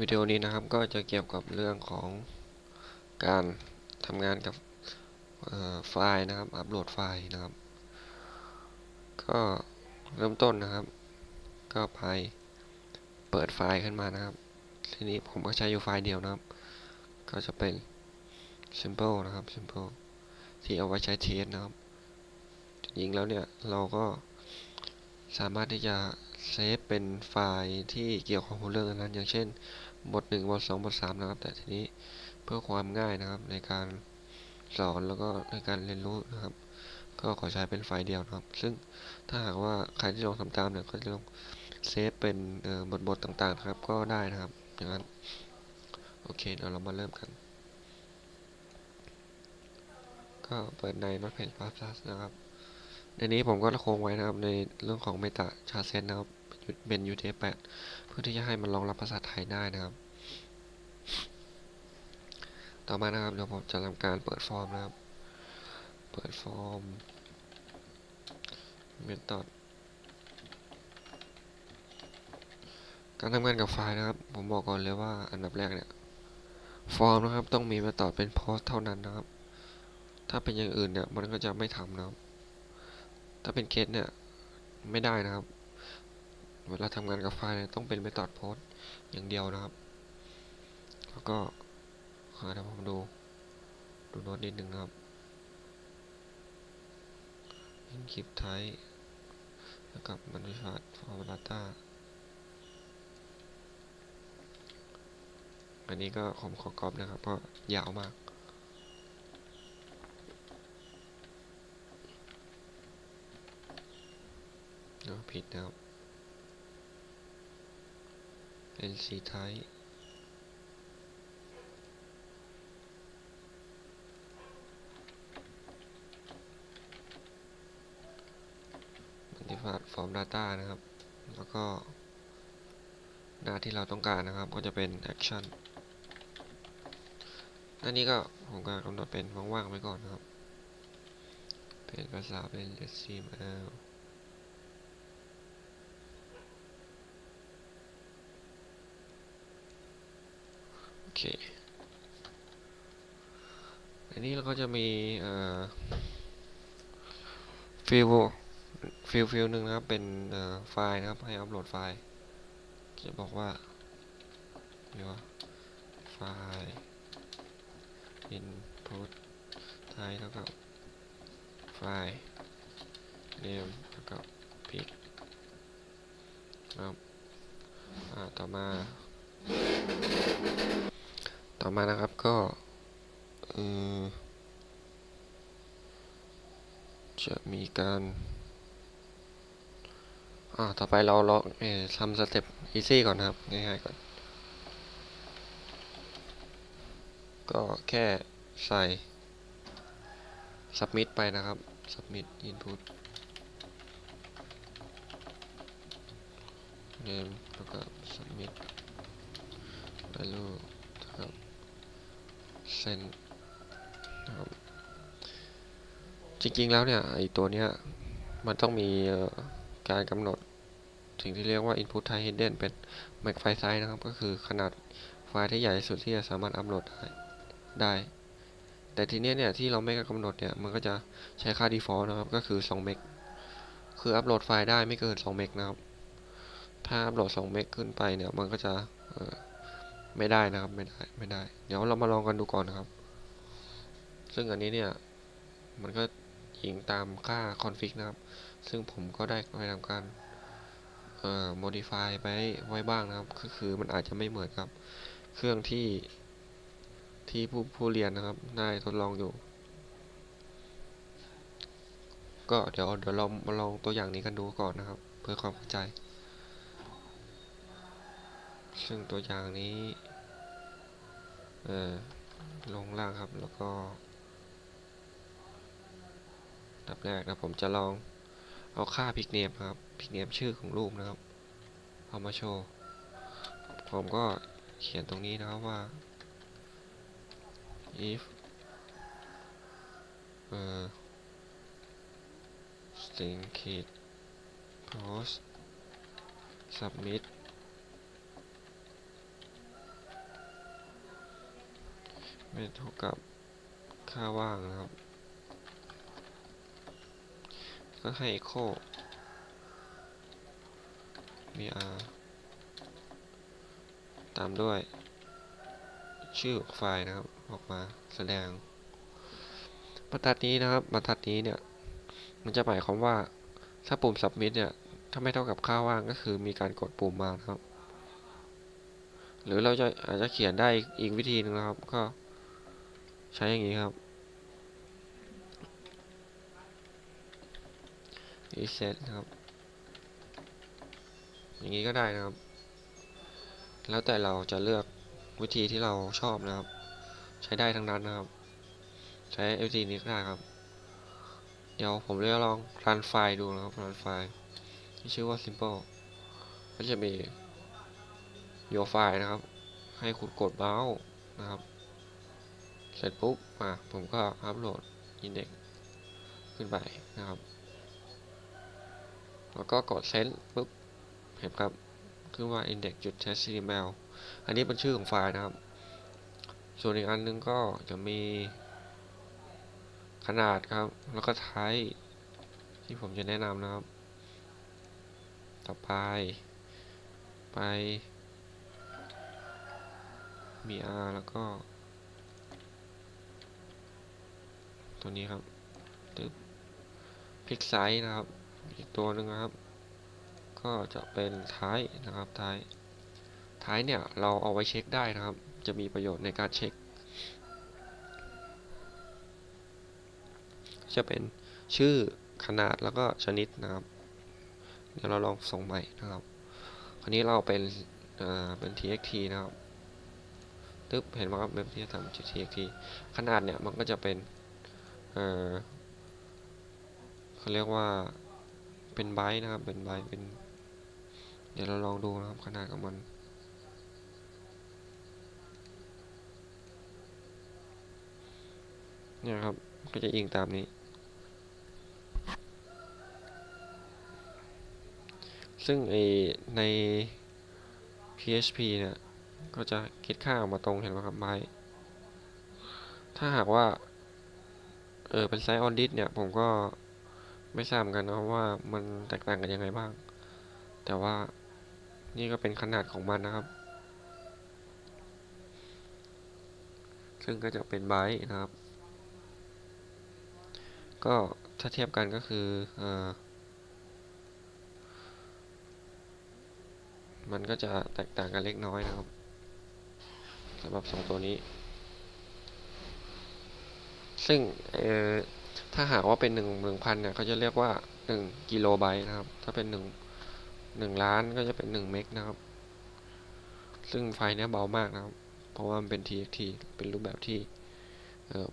วิดีโอนี้นะครับก็จะเกี่ยวกับเรื่องของการทำงานกับไฟล์นะครับ อัปโหลดไฟล์นะครับ ก็เริ่มต้นนะครับ ก็ไปเปิดไฟล์ขึ้นมานะครับ ทีนี้ผมก็ใช้อยู่ไฟล์เดียวนะครับ ก็จะเป็น simple นะครับ simple ที่เอาไว้ใช้เทสนะครับจริงแล้วเนี่ยเราก็สามารถที่จะเซฟเป็นไฟล์ที่เกี่ยวข้องกับเรื่องนั้น อย่างเช่น บท1บท2บท3นะครับ แต่ทีนี้เพื่อความง่ายนะครับ ในการสอนแล้วก็ในการเรียนรู้นะครับ ก็ขอใช้เป็นไฟล์เดียวนะครับ ซึ่งถ้าหากว่าใครที่ลองทำตามเนี่ยก็จะลองเซฟเป็นบทบทต่างๆครับก็ได้นะครับอย่างนั้นโอเคเดี๋ยวเรามาเริ่มกัน ก็เปิดใน Notepad++ นะครับในนี้ผมก็คงไว้นะครับในเรื่องของ Meta c h a r t Set นะครับเป็น UTF-8 พื่อที่จะให้มันรองรับภาษาไทยได้นะครับ ต่อมานะครับเดี๋ยวผมจะทำการเปิดฟอร์มนะครับ เปิดฟอร์ม Method การทำงานกับไฟล์นะครับ ผมบอกก่อนเลยว่าอันดับแรกเนี่ย ฟอร์มนะครับต้องมี Method เป็น post เท่านั้นนะครับ ถ้าเป็นอย่างอื่นเนี่ยมันก็จะไม่ทำนะครับ ถ้าเป็นเคสเนี่ยไม่ได้นะครับ เวลาทำงานกับไฟล์ต้องเป็น Method post อย่างเดียวนะครับ แล้วก็เดี๋ยวผมดู ดูโน้ตนิดหนึ่งครับ encrypt type แล้วกับ manifest for data อันนี้ก็ผมขอกรอบนะครับ เพราะยาวมากเนาะผิดนะครับ NC type มันติฟาดฟอร์ม Data นะครับ แล้วก็ หน้าที่เราต้องการนะครับ ก็จะเป็น Action หน้านี้ก็ผมก็กำหนดเป็นว่างๆไว้ก่อนนะครับ เป็นภาษาเป็น HTML โอเคอันนี้เราก็จะมีฟิลฟิลฟิลหนึ่งนะครับ เป็นไฟล์นะครับ ให้อัปโหลดไฟล์ จะบอกว่าเรียว่าไฟล์ input ไทยเท่ากับไฟล์ name เท่ากับ pic ครับ ต่อมา ต่อมานะครับก็จะมีการอ่าต่อไปเราเราเอทำสเต็ป easy ก่อนนะครับ ง่ายๆก่อน ก็แค่ใส่ submit ไปนะครับ submit input name แล้วก็ submit value นะครับ send นะครับจริงๆแล้วเนี่ยไอตัวเนี้ยมันต้องมีการกำหนดสิ่งที่เรียกว่า input type hidden เป็น max file size นะครับ ก็คือขนาดไฟล์ที่ใหญ่ที่สุดที่จะสามารถอัปโหลดได้ได้ แต่ทีเนี้ยเนี่ยที่เราไม่กำหนดเนี่ยมันก็จะใช้ค่า default นะครับ ก็คือ2เมกคืออัปโหลดไฟล์ได้ไม่เกิน2เมกนะครับ ถ้าอัปโหลด2เมกขึ้นไปเนี่ยมันก็จะ ไม่ได้นะครับ ไม่ได้ไม่ได้ เดี๋ยวเรามาลองกันดูก่อนนะครับ ซึ่งอันนี้เนี่ย มันก็ยิงตามค่า config นะครับ ซึ่งผมก็ได้ไปทำการเอ่อ modify ไปไว้บ้างนะครับ ก็คือมันอาจจะไม่เหมือนกับ เครื่องที่ที่ผู้ผู้เรียนนะครับ ได้ทดลองอยู่ ก็เดี๋ยวเดี๋ยวเรามาลองตัวอย่างนี้กันดูก่อนนะครับ เพื่อความเข้าใจ ซึ่งตัวอย่างนี้เออลงล่างครับแล้วก็ดับแรกนะผมจะลองเอาค่าพิกเนมครับพิกเนมชื่อของรูปนะครับ เอามาโชว์ผมก็เขียนตรงนี้นะครับว่า if เอ่อ string ขีด post submit ไม่เท่ากับค่าว่างนะครับ ก็ให้ echo vr ตามด้วย ชื่อไฟล์นะครับออกมาแสดงบรรทัดนี้นะครับบรรทัดนี้เนี่ย มันจะหมายความว่าถ้าปุ่ม submit เนี่ย ถ้าไม่เท่ากับค่าว่างก็คือมีการกดปุ่มมาครับ หรือเราจะอาจจะเขียนได้อีกวิธีหนึ่งนะครับก็ ใช้อย่างนี้ครับ reset นะครับ อย่างนี้ก็ได้นะครับ แล้วแต่เราจะเลือกวิธีที่เราชอบนะครับ ใช้ได้ทั้งนั้นนะครับ ใช้วิธีนี้ก็ได้ครับ เดี๋ยวผมจะลองรันไฟล์ดูนะครับรันไฟล์ที่ชื่อว่า simple ก็จะมี your file นะครับ ให้คุณกดเมาส์นะครับ เสร็จปุ๊บอะผมก็อัปโหลด index ขึ้นไปนะครับ แล้วก็กด send ปุ๊บ เห็นครับ ขึ้นว่า index.html อันนี้เป็นชื่อของไฟล์นะครับ ส่วนอีกอันนึงก็จะมีขนาดครับ แล้วก็ type ที่ผมจะแนะนำนะครับ ต่อไป ไป มี r แล้วก็ ตัวนี้ครับตึ๊บพิกไซส์นะครับ อีกตัวหนึ่งนะครับ ก็จะเป็นท้ายนะครับท้าย ท้ายเนี่ยเราเอาไว้เช็คได้นะครับ จะมีประโยชน์ในการเช็ค จะเป็นชื่อขนาดแล้วก็ชนิดนะครับ เดี๋ยวเราลองส่งใหม่นะครับ คราวนี้เราเป็นอ่าเป็น txt นะครับตึ๊บเห็นไหมครับเว็บที่จะทำ txt ขนาดเนี่ยมันก็จะเป็น เขาเรียกว่าเป็นไบต์นะครับ เป็นไบต์เป็น เดี๋ยวเราลองดูนะครับ ขนาดของมัน เนี่ยครับ ก็จะอิงตามนี้ ซึ่งไอใน PHP เนี่ย ก็จะคิดค่าออกมาตรงเห็นไหมครับไบต์ถ้าหากว่า เออเป็นไซส์ออนดิสเนี่ยผมก็ไม่ทราบกันนะว่ามันแตกต่างกันยังไงบ้าง แต่ว่านี่ก็เป็นขนาดของมันนะครับ ซึ่งก็จะเป็นไบต์นะครับ ก็ถ้าเทียบกันก็คือเออมันก็จะแตกต่างกันเล็กน้อยนะครับสำหรับสองตัวนี้ ซึ่งถ้าหากว่าเป็นหนึ่งหนึ่งพันเนี่ยเขาจะเรียกว่าหนึ่งกิโลไบต์นะครับ ถ้าเป็นหนึ่งล้านก็จะเป็นหนึ่งเมกนะครับ ซึ่งไฟล์เนี้ยเบามากนะครับ เพราะว่ามันเป็น txt เป็นรูปแบบที่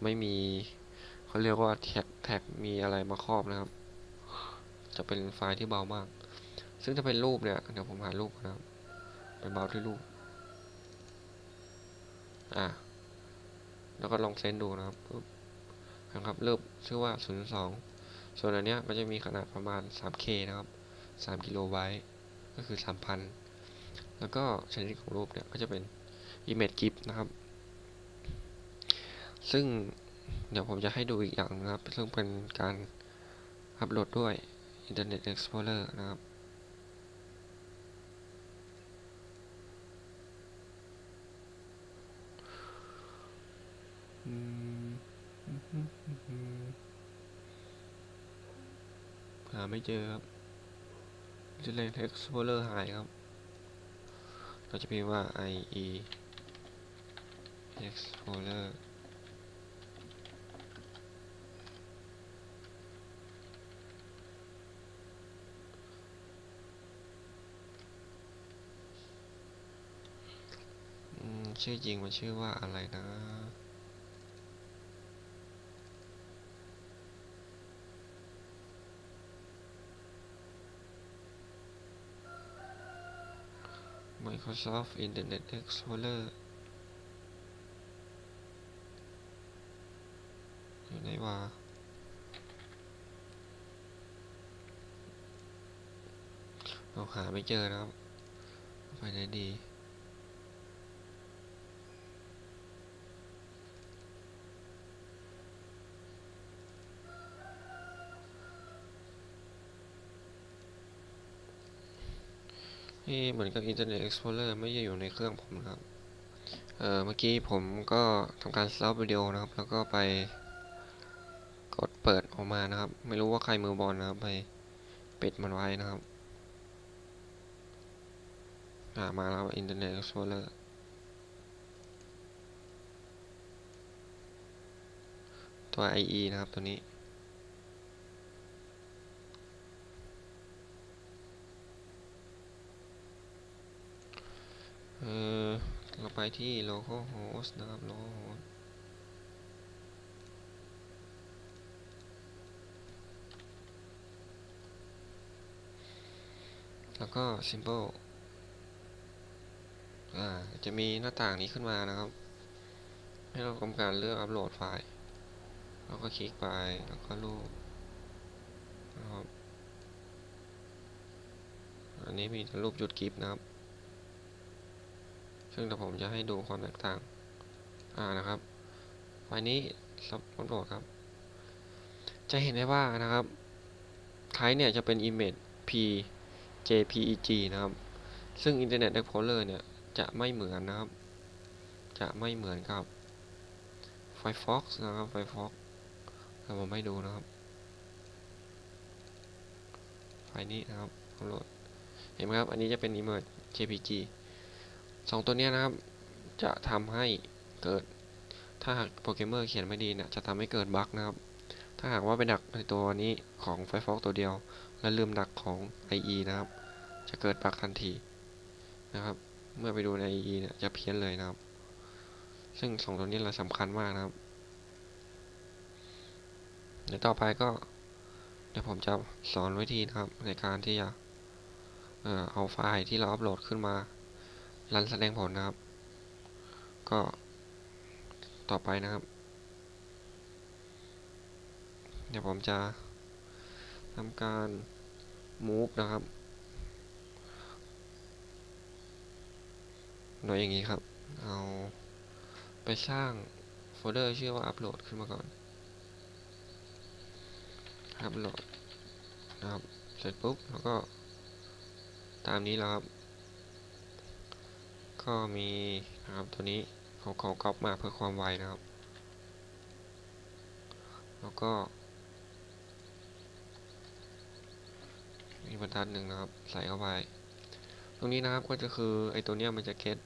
ไม่มีเขาเรียกว่าแท็กแท็กมีอะไรมาครอบนะครับ จะเป็นไฟล์ที่เบามาก ซึ่งถ้าเป็นรูปเนี่ยเดี๋ยวผมหารูปนะครับไปเบาที่รูป อะ แล้วก็ลองเซนดูนะครับ นะครับเริ่มชื่อว่า 02 ส่วนอันเนี้ยก็จะมีขนาดประมาณ 3K นะครับ 3 กิโลไบต์ก็คือ 3,000 แล้วก็ชนิดของรูปเนี่ยก็จะเป็น image gif นะครับ ซึ่งเดี๋ยวผมจะให้ดูอีกอย่างนะครับ ซึ่งเป็นการอัปโหลดด้วย Internet Explorer นะครับอืม หาไม่เจอครับ Internet Explorer หายครับ เราจะพิมพ์ว่า IE Explorer อืมชื่อจริงมันชื่อว่าอะไรนะ Microsoft Internet Explorer อยู่ไหนวะเราหาไม่เจอนะครับ ไปไหนดี นี่เหมือนกับ Internet Explorer ไม่ได้อยู่ในเครื่องผมนะครับ เออเมื่อกี้ผมก็ทำการสต็อปวิดีโอนะครับ แล้วก็ไปกดเปิดออกมานะครับ ไม่รู้ว่าใครมือบอลนะครับ ไปปิดมันไว้นะครับอ่ามาแล้ว Internet Explorer ตัว IE นะครับตัวนี้ อเราไปที่ localhost นะครับ localhost แล้วก็ simple อ่า จะมีหน้าต่างนี้ขึ้นมานะครับ ให้เราทำการเลือกอัปโหลดไฟล์ แล้วก็คลิกไป แล้วก็รูปนะครับ อันนี้มีรูปจุดกิฟนะครับ ซึ่งเดี๋ยวผมจะให้ดูความแตกต่าง อ่านะครับ ไฟล์นี้ซับอัปโหลดครับ จะเห็นได้ว่านะครับไทป์เนี่ยจะเป็น image p jpeg นะครับ ซึ่ง Internet Explorer เนี่ยจะไม่เหมือนนะครับ จะไม่เหมือนกับ Firefox นะครับ Firefox เดี๋ยวผมให้ดูนะครับ ไฟล์นี้นะครับอัปโหลด เห็นไหมครับ อันนี้จะเป็น image jpg สองตัวนี้นะครับ จะทำให้เกิด ถ้าหากโปรแกรมเมอร์เขียนไม่ดีเนี่ยจะทำให้เกิดบั๊กนะครับ ถ้าหากว่าไปดักในตัวนี้ของ Firefox ตัวเดียว และลืมดักของ IE นะครับ จะเกิดบั๊กทันทีนะครับ เมื่อไปดูใน IE เนี่ยจะเพี้ยนเลยนะครับ ซึ่งสองตัวนี้เราสำคัญมากนะครับเดี๋ยวต่อไปก็เดี๋ยวผมจะสอนวิธีนะครับในการที่จะเอ่อเอาไฟล์ที่เราอัปโหลดขึ้นมา รันแสดงผลนะครับ ก็ต่อไปนะครับ เดี๋ยวผมจะทำการ move นะครับโดยอย่างนี้ครับ เอาไปสร้างโฟลเดอร์ชื่อว่าอัปโหลดขึ้นมาก่อน อัปโหลดนะครับ เสร็จปุ๊บ แล้วก็ตามนี้แล้วครับ ก็มีนะครับตัวนี้เขาเขาก๊อปมาเพื่อความไวนะครับ แล้วก็ มีบรรทัดหนึ่งนะครับ ใส่เข้าไป ตรงนี้นะครับก็จะคือไอตัวเนี้ยมันจะเก็ต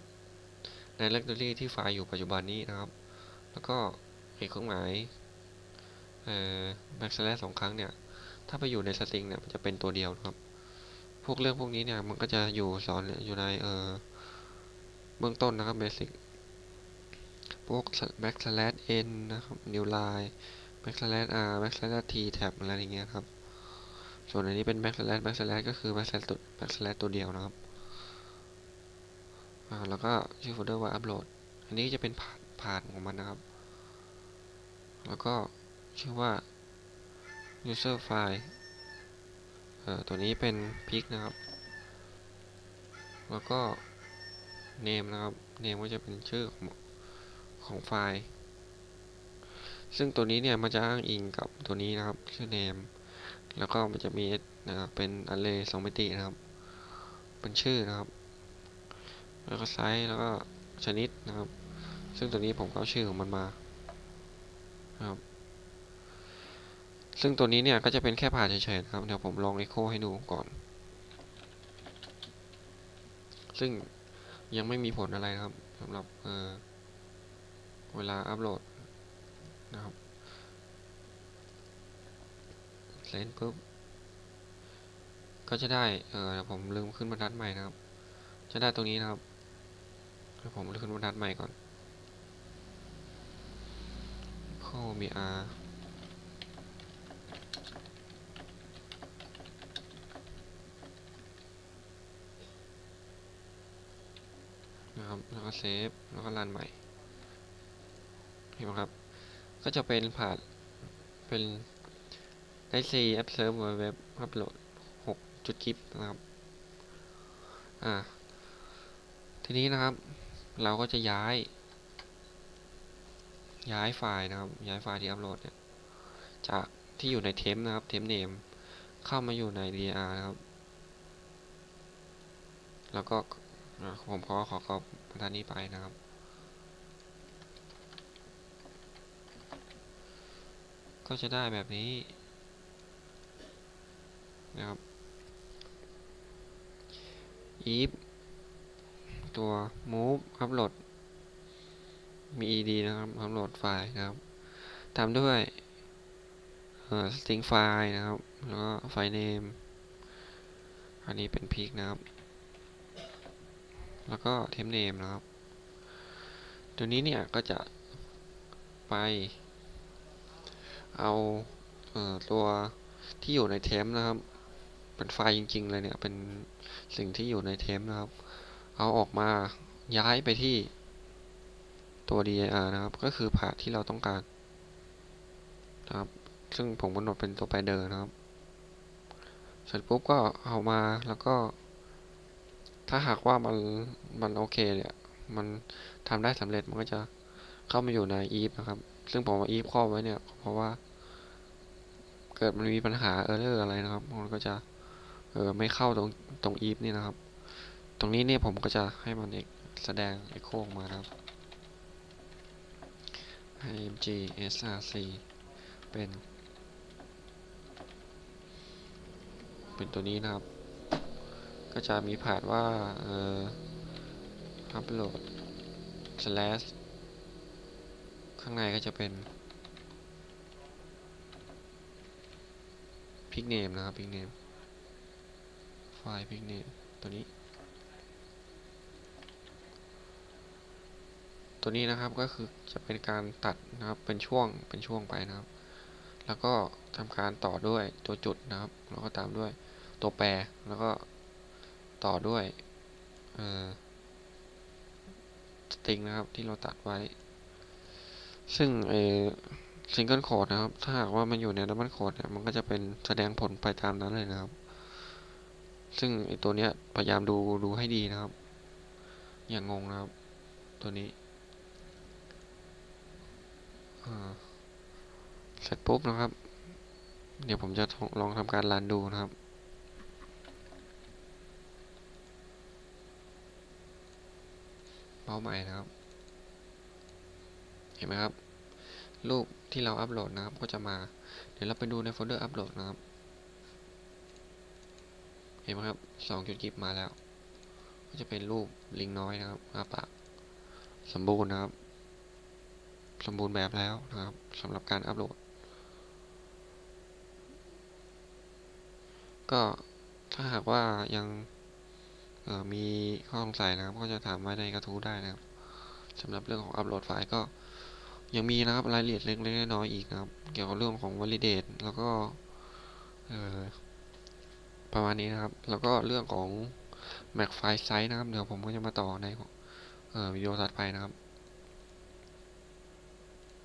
ใน directory ที่ไฟล์อยู่ปัจจุบันนี้นะครับ แล้วก็อีกเครื่องหมายเอ่อ backslash สองครั้งเนี่ย ถ้าไปอยู่ในสตริงเนี่ยมันจะเป็นตัวเดียวนะครับ พวกเรื่องพวกนี้เนี่ยมันก็จะอยู่สอนอยู่ในเอ่อ เบื้องต้นนะครับ basic พวก backslash n นะครับ new line backslash r backslash t tab อะไรอย่างเงี้ยครับ ส่วนอันนี้เป็น backslash backslash ก็คือ backslash ตัว backslash ตัวเดียวนะครับ อ่า แล้วก็ชื่อโฟลเดอร์ว่า upload อันนี้จะเป็นผ่านผ่านของมันนะครับ แล้วก็ชื่อว่า user file เอ่อ ตัวนี้เป็น pic นะครับ แล้วก็ name นะครับ name ก็จะเป็นชื่อของของไฟล์ ซึ่งตัวนี้เนี่ยมันจะอ้างอิงกับตัวนี้นะครับ ชื่อ name แล้วก็มันจะมีนะครับเป็น array สองมิตินะครับ เป็นชื่อนะครับ แล้วก็ไซส์แล้วก็ชนิดนะครับ ซึ่งตัวนี้ผมก็เอาชื่อของมันมานะครับ ซึ่งตัวนี้เนี่ยก็จะเป็นแค่ผ่านเฉยๆนะครับ เดี๋ยวผมลอง echo ให้ดูก่อน ซึ่ง ยังไม่มีผลอะไรครับสำหรับเเวลาอัปโหลดนะครับเล่นปุ๊บ ก็จะได้ เออผมลืมขึ้นบรรทัดใหม่นะครับ จะได้ตรงนี้นะครับผมขึ้นบรรทัดใหม่ก่อนข้อมี R นะครับ แล้วก็เซฟ แล้วก็รันใหม่ เห็นไหมครับ ก็จะเป็นผ่านเป็นได้ C App Server Web Upload 6จุดกิฟนะครับ อ่า ทีนี้นะครับ เราก็จะย้าย ย้ายไฟล์นะครับ ย้ายไฟล์ที่อัปโหลดเนี่ย จากที่อยู่ในเทมนะครับ เทมเนม เข้ามาอยู่ใน DR นะครับ แล้วก็ ผมขอขอขอบประธานนี้ไปนะครับ ก็จะได้แบบนี้นะครับ if ตัว move upload มี ed นะครับ upload ไฟล์นะครับตามด้วยเอ่อ string ไฟล์นะครับ แล้วก็ไฟล์ name อันนี้เป็น pic นะครับ แล้วก็ temp name นะครับ ตัวนี้เนี่ยก็จะไป เอาเออตัวที่อยู่ในเทมนะครับ เป็นไฟล์จริง ๆ เลยเนี่ยเป็นสิ่งที่อยู่ในเทมนะครับ เอาออกมาย้ายไปที่ตัว dir นะครับ ก็คือพาที่เราต้องการนะครับ ซึ่งผมกำหนดเป็นตัวไปเดอร์นะครับ เสร็จปุ๊บก็เอามาแล้วก็ ถ้าหากว่ามันมันโอเคเนี่ย มันทำได้สำเร็จมันก็จะเข้ามาอยู่ใน if นะครับ ซึ่งผมเอา if ครอบไว้เนี่ย เพราะว่า เกิดมันมีปัญหาเออร์เรอร์อะไรนะครับ มันก็จะเออไม่เข้าตรงตรง if นี่นะครับ ตรงนี้เนี่ยผมก็จะให้มันเอกแสดง echo ออกมานะครับ img src เป็น เป็นตัวนี้นะครับ ก็จะมีผ่านว่าเอ่อ upload slash ข้างในก็จะเป็น pick name นะครับ pick name ไฟล์ pick name ตัวนี้ ตัวนี้นะครับก็คือจะเป็นการตัดนะครับ เป็นช่วง เป็นช่วงไปนะครับ แล้วก็ทำการต่อด้วยตัวจุดนะครับ แล้วก็ตามด้วยตัวแปร แล้วก็ ต่อด้วยสตริงนะครับที่เราตัดไว้ ซึ่งเอซิงเกิลโคดนะครับ ถ้าหากว่ามันอยู่ในดับเบิลโคดเนี่ยมันก็จะเป็นแสดงผลไปตามนั้นเลยนะครับ ซึ่งไอตัวเนี้ยพยายามดูดูให้ดีนะครับ อย่างงงนะครับ ตัวนี้เสร็จปุ๊บนะครับ เดี๋ยวผมจะลองทำการรันดูนะครับ เมาใหม่นะครับ เห็นไหมครับ รูปที่เราอัปโหลดนะครับก็จะมา เดี๋ยวเราไปดูในโฟลเดอร์อัปโหลดนะครับ เห็นไหมครับสองจุดกิบมาแล้ว ก็จะเป็นรูปลิงน้อยนะครับอาปากสมบูรณ์นะครับ สมบูรณ์แบบแล้วนะครับสำหรับการอัปโหลด ก็ถ้าหากว่ายัง มีข้อสงสัยนะครับ ก็จะถามไว้ในกระทู้ได้นะครับสำหรับเรื่องของอัปโหลดไฟล์ก็ยังมีนะครับรายละเอียดเล็กๆน้อยๆอีกนะครับ เกี่ยวกับเรื่องของ validate แล้วก็ประมาณนี้นะครับ แล้วก็เรื่องของ Mac File Size นะครับ เดี๋ยวผมก็จะมาต่อในออวิดีโอถัดไปนะครับ